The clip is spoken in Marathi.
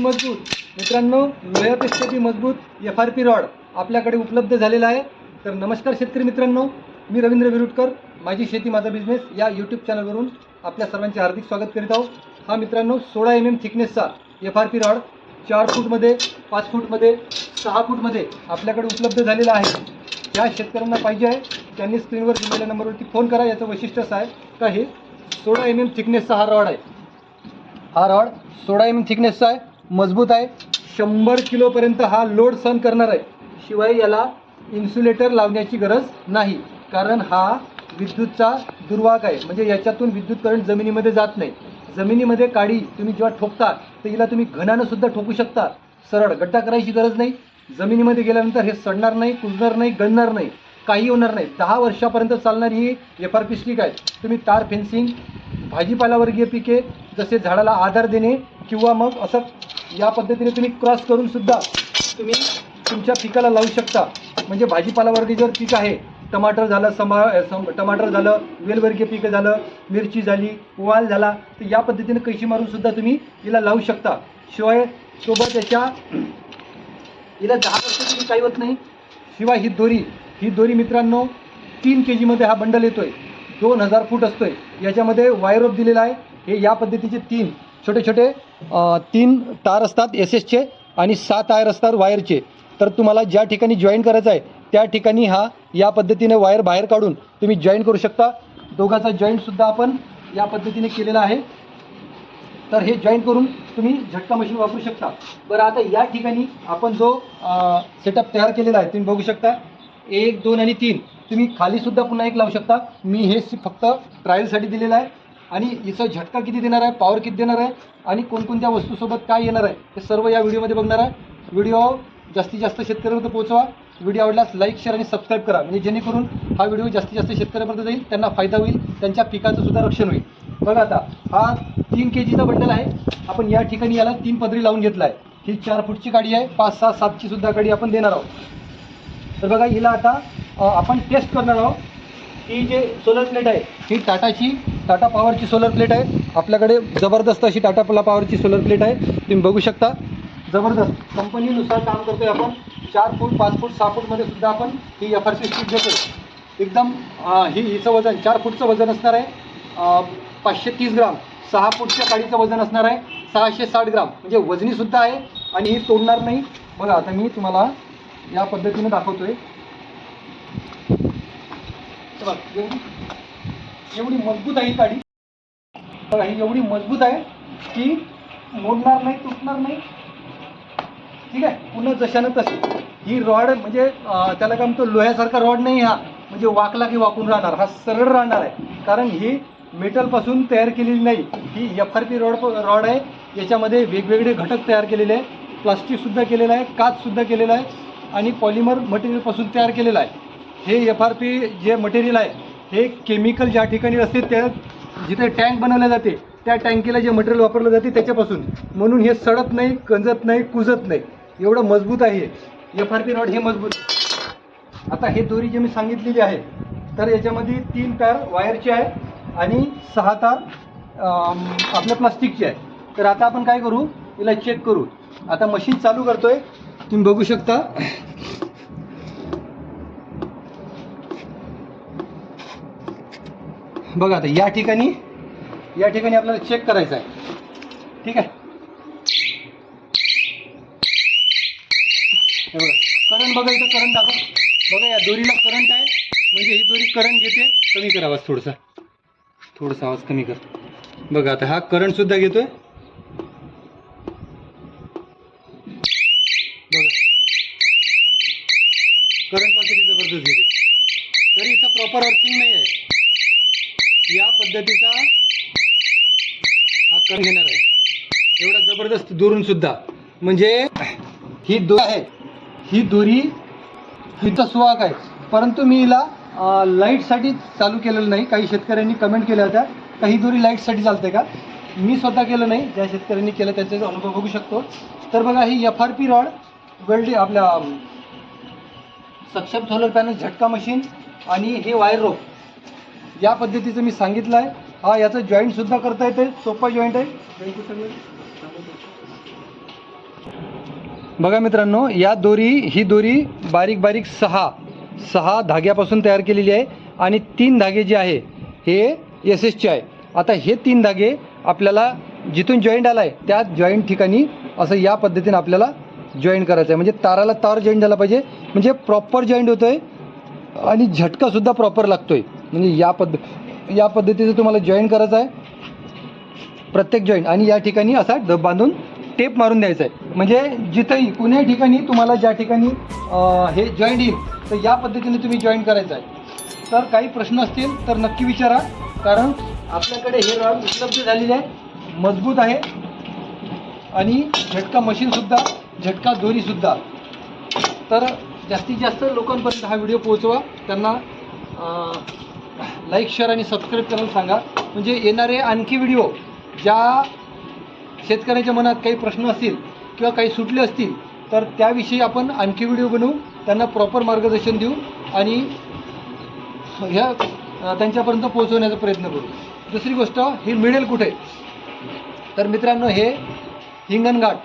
मजबूत. मित्रांनो लोह्यापेक्षा बी मजबूत एफ आर पी रॉड आपल्याकडे उपलब्ध झालेला आहे. तर नमस्कार शेतकरी मित्रांनो मी रवींद्र विरुटकर. माझी शेती माझा बिझनेस या यूट्यूब चॅनलवरून आपल्या सर्वांचे हार्दिक स्वागत करीत आहोत. हा मित्रांनो सोळा एम एम थिकनेसचा एफ आर पी रॉड चार फूटमध्ये पाच फूटमध्ये सहा फूटमध्ये आपल्याकडे उपलब्ध झालेला आहे. ज्या शेतकऱ्यांना पाहिजे आहे त्यांनी स्क्रीनवर दिलेल्या नंबरवरती फोन करा. याचं वैशिष्ट्य असं आहे का हे सोळा एम एम थिकनेसचा हा रॉड आहे. हा रॉड सोळा एम थिकनेसचा आहे. मजबूत आहे. शंभर किलोपर्यंत हा लोड सहन करणार आहे. शिवाय याला इन्सुलेटर लावण्याची गरज नाही. कारण हा विद्युतचा दुर्वाग आहे. म्हणजे याच्यातून विद्युत करंट जमिनीमध्ये जात नाही. जमिनीमध्ये काडी तुम्ही जेव्हा ठोकता तर हिला तुम्ही घनानं सुद्धा ठोकू शकता. सरळ गड्डा करायची गरज नाही. जमिनीमध्ये गेल्यानंतर हे सडणार नाही कुजणार नाही गणणार नाही. काही होणार नाही. दहा वर्षापर्यंत चालणारी ही एफ आर पी स्टिक आहे. तुम्ही तार फेन्सिंग भाजीपालावर्गीय पिके जसे झाडाला आधार देणे किंवा मग असं या पद्धतीने तुम्ही क्रॉस करून सुद्धा तुम्ही तुमच्या पिकाला लावू शकता. म्हणजे भाजीपालावर्गीय जर पीक आहे टमाटर झालं समा सम टमाटर झालं वेलवर्गीय पिकं झालं मिरची झाली वाल झाला तर या पद्धतीने कैशी मारून सुद्धा तुम्ही हिला लावू शकता. शिवाय सोबत याच्या हिला दहा वर्ष तुम्ही काही होत नाही. शिवाय ही दोरी ही दोरी मित्रांनो तीन के जीमध्ये हा बंडल येतो आहे दोन हजार फूट असतोय. याच्यामध्ये वायरोप दिलेला आहे. हे या पद्धतीचे तीन छोटे छोटे तीन तार असतात एस एसचे आणि सात तार असतात वायरचे. तर तुम्हाला ज्या ठिकाणी जॉईन करायचं आहे त्या ठिकाणी हा या पद्धतीने वायर बाहेर काढून तुम्ही जॉईन करू शकता. दोघाचा जॉईंटसुद्धा आपण या पद्धतीने केलेला आहे. तर हे जॉईन करून तुम्ही झटका मशीन वापरू शकता. बरं आता या ठिकाणी आपण जो सेटअप तयार केलेला आहे तुम्ही बघू शकता. एक दोन आणि तीन. तुम्ही खालीसुद्धा पुन्हा एक लावू शकता. मी हे फक्त ट्रायलसाठी दिलेलं आहे. आणि हिचा झटका किती देणार आहे? पॉवर किती देणार आहे? आणि कोणकोणत्या वस्तूसोबत काय येणार आहे? हे सर्व या व्हिडिओमध्ये बघणार आहे. व्हिडिओ जास्तीत जास्त शेतकऱ्यांपर्यंत पोहोचवा. व्हिडिओ आवडल्यास लाईक शेअर आणि सबस्क्राईब करा. म्हणजे जेणेकरून हा व्हिडिओ जास्तीत जास्त शेतकऱ्यांपर्यंत जाईल. त्यांना फायदा होईल. त्यांच्या पिकाचं सुद्धा रक्षण होईल. बघा आता हा तीन के जीचा बंडल आहे. आपण या ठिकाणी याला तीन पदरी लावून घेतला आहे ही चार फूटची गाडी आहे. पाच सहा सातची सुद्धा गाडी आपण देणार आहोत. तर बघा हिला आता आपण टेस्ट करणार आहोत. ही जे सोलर प्लेट आहे ही टाटाची टाटा पॉवरची सोलर प्लेट आहे. आपल्याकडे जबरदस्त अशी टाटा पॉवरची सोलर प्लेट आहे. तुम्ही बघू शकता. जबरदस्त. कंपनीनुसार काम करतोय आपण. चार फूट पाच फूट सहा फूटमध्ये सुद्धा आपण ही एफ आर सी स्टिक देतो एकदम ही हिचं वजन चार फूटचं वजन असणार आहे. पाचशे तीस ग्राम. सहा फूटच्या काडीचं वजन असणार आहे. सहाशे साठ ग्राम. म्हणजे वजनीसुद्धा आहे आणि ही तोडणार नाही. बघा आता मी तुम्हाला या पद्धतीने दाखवतो आहे बघ, एवढी एवढी मजबूत आहे ही काडी बघा ही एवढी मजबूत आहे की मोडणार नाही तुटणार नाही. ठीक आहे? पुन्हा जशानं तशी ही रॉड म्हणजे त्याला काय म्हणतो लोह्यासारखा रॉड नाही हा. म्हणजे वाकला की वाकून राहणार. हा सरळ राहणार आहे. कारण ही मेटलपासून तयार केलेली नाही. ही F R P rod rod आहे. याच्यामध्ये वेगवेगळे घटक तयार केलेले आहे. प्लास्टिकसुद्धा केलेलं आहे. काचसुद्धा केलेलं आहे. आणि पॉलिमर मटेरियलपासून तयार केलेलं आहे. हे एफ आर पी जे मटेरियल आहे हे केमिकल ज्या ठिकाणी असते त्या जिथे टँक बनवले जाते त्या टँकीला जे मटेरियल वापरलं जाते त्याच्यापासून. म्हणून हे सडत नाही गंजत नाही कुजत नाही. एवढं मजबूत आहे हे. एफ आर पी रॉड हे मजबूत आता हे दोरी जे मी सांगितलेली आहे तर याच्यामध्ये तीन तार वायरची आहे आणि सहा तार आपल्या प्लास्टिकची आहे. तर आता आपण काय करू? याला चेक करू. आता मशीन चालू करतोय. तुम्ही बघू शकता. बघा आता या ठिकाणी या ठिकाणी आपल्याला चेक करायचं आहे. ठीक आहे? हे बघा करंट बघा इथं करंट दाखव. बघा या दोरीला करंट आहे. म्हणजे ही दोरी करंट घेते कमी कर आवाज थोडासा. थोडासा आवाज कमी कर. बघा आता हा करंट सुद्धा घेतोय. बघा. करंट पण किती जबरदस्त घेते. तरी इथं प्रॉपर अर्थिंग नाही आहे. या पद्धतीचा हा कर घेणार आहे. एवढा जबरदस्त दुरून सुद्धा. म्हणजे ही दोरी आहे. ही दोरी हिचा सुहाग आहे. परंतु मी हिला लाईटसाठी चालू केलेलं नाही. काही शेतकऱ्यांनी कमेंट केल्या होत्या. का ही दोरी लाईटसाठी चालते का? मी स्वतः केलं नाही. ज्या शेतकऱ्यांनी केलं त्याचा अनुभव बघू शकतो. तर बघा ही एफ आर पी रॉड वेल्डी आपल्या सक्षम सोलर पॅनल झटका मशीन आणि हे वायर रोप या पद्धतीचं मी सांगितलं आहे. हा याचं जॉईंट सुद्धा करता येते सोपा जॉईंट आहे. बघा मित्रांनो या दोरी ही दोरी बारीक बारीक सहा सहा धाग्यापासून तयार केलेली आहे आणि तीन धागे जे आहे हे एस एसचे आहे. आता हे तीन धागे आपल्याला जिथून जॉईंट आला आहे त्या जॉईंट ठिकाणी असं या पद्धतीने आपल्याला जॉईंट करायचं आहे. म्हणजे ताराला तार जॉईंट झाला पाहिजे. म्हणजे प्रॉपर जॉईंट होतो आहे आणि झटकासुद्धा प्रॉपर लागतो आहे म्हणजे या पद्ध या पद्धतीचं तुम्हाला जॉईन करायचं आहे. प्रत्येक जॉईंट आणि या ठिकाणी असा ड बांधून टेप मारून द्यायचा आहे म्हणजे जिथंही कुण्याही ठिकाणी तुम्हाला ज्या ठिकाणी हे जॉईंट येईल तर या पद्धतीने तुम्ही जॉईन करायचं आहे तर काही प्रश्न असतील तर नक्की विचारा. कारण आपल्याकडे हे रॉड उपलब्ध झालेले आहे. मजबूत आहे. आणि झटका मशीनसुद्धा झटका दोरीसुद्धा तर जास्तीत जास्त लोकांपर्यंत हा व्हिडिओ पोहोचवा. त्यांना लाईक शेअर आणि सबस्क्राईब करायला सांगा. म्हणजे येणारे आणखी व्हिडिओ ज्या शेतकऱ्यांच्या मनात काही प्रश्न असतील किंवा काही सुटले असतील तर त्याविषयी आपण आणखी व्हिडिओ बनवू. त्यांना प्रॉपर मार्गदर्शन देऊ आणि ह्या त्यांच्यापर्यंत पोहोचवण्याचा प्रयत्न करू. दुसरी गोष्ट ही मिळेल कुठे? तर मित्रांनो हे हिंगणघाट.